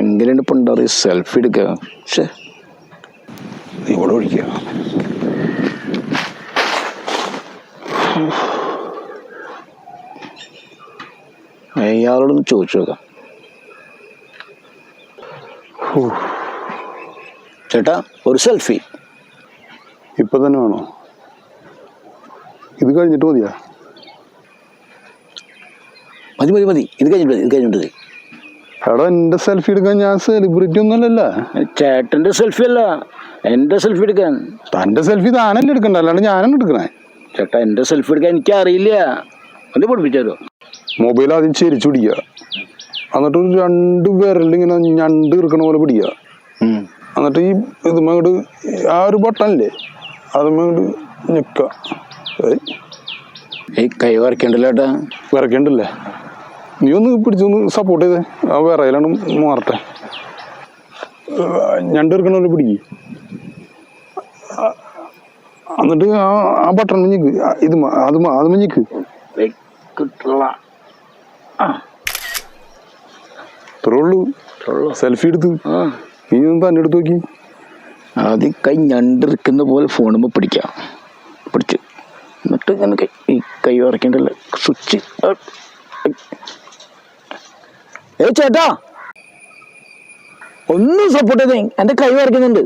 എങ്ങനെയാണ് ഇപ്പം ഉണ്ടാ സെൽഫി എടുക്കുക. പക്ഷേ ഇവിടെ ഒഴിക്കുക. അയാളോടൊന്ന് ചോദിച്ചു നോക്കാം. ചേട്ടാ ഒരു സെൽഫി ഇപ്പൊ തന്നെ വേണോ? ഇത് കഴിഞ്ഞിട്ട് മതിയാ? മതി മതി മതി. ഇത് കഴിഞ്ഞിട്ട് മതി, ഇത് കഴിഞ്ഞിട്ട് മതി. എടാ എന്റെ സെൽഫി എടുക്കാൻ ഞാൻ സെലിബ്രിറ്റി ഒന്നുമല്ല ചേട്ടന്റെ സെൽഫി അല്ല എന്റെ സെൽഫി എടുക്കാൻ. തന്റെ സെൽഫി താനല്ലേ എടുക്കണ്ട? അല്ലാണ്ട് ഞാനാണ് എടുക്കണേ? ചേട്ടാ എന്റെ സെൽഫി എടുക്കാൻ എനിക്ക് അറിയില്ല. ഒന്ന് പഠിപ്പിച്ചാലോ മൊബൈൽ ആദ്യം ചെരിച്ചു പിടിക്കുക. എന്നിട്ട് ഒരു രണ്ട് വിരലിങ്ങനെ ഞണ്ട് ഇറക്കണ പോലെ പിടിക്കുക. എന്നിട്ട് ഈ ഇത് അങ്ങോട്ട് ആ ഒരു ബട്ടണില്ലേ അതുമ്മങ്ങോട്ട് ഞെക്ക ഈ കൈ വരയ്ക്കണ്ടല്ലോ ചേട്ടാ. വിറക്കണ്ടല്ലേ നീ ഒന്ന് പിടിച്ചൊന്ന് സപ്പോർട്ട് ചെയ്തേ. ആ വിറയിലാണ് മാറട്ടെ. ഞണ്ട് എടുക്കണ പോലെ പിടിക്ക്. എന്നിട്ട് ആ ആ ബട്ടൺ മഞ്ഞിക്ക് ഇത് അത് അത് മഞ്ഞിക്ക് സെൽഫി എടുത്ത്. നീ ഒന്ന് തന്നെ എടുത്ത് നോക്കി. അത് കൈ ഞണ്ടിരിക്കുന്ന പോലെ ഫോണുമ്പോൾ പിടിക്കാം. പിടിച്ച്. എന്നിട്ട് ഇങ്ങനെ കൈ ഈ കൈ വരയ്ക്കേണ്ടല്ലോ? സ്വിച്ച് ഏ ചേട്ടാ. ഒന്നും സപ്പോർട്ട് ചെയ്തേ എന്റെ കൈ വരയ്ക്കുന്നുണ്ട്.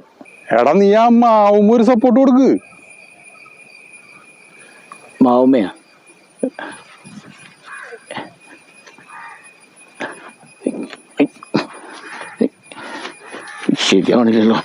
എടാ നീ ആ മാവുമ്മ ഒരു സപ്പോർട്ട് കൊടുക്ക്. മാവുമ്മയാ? ശരിയാവണില്ലല്ലോ.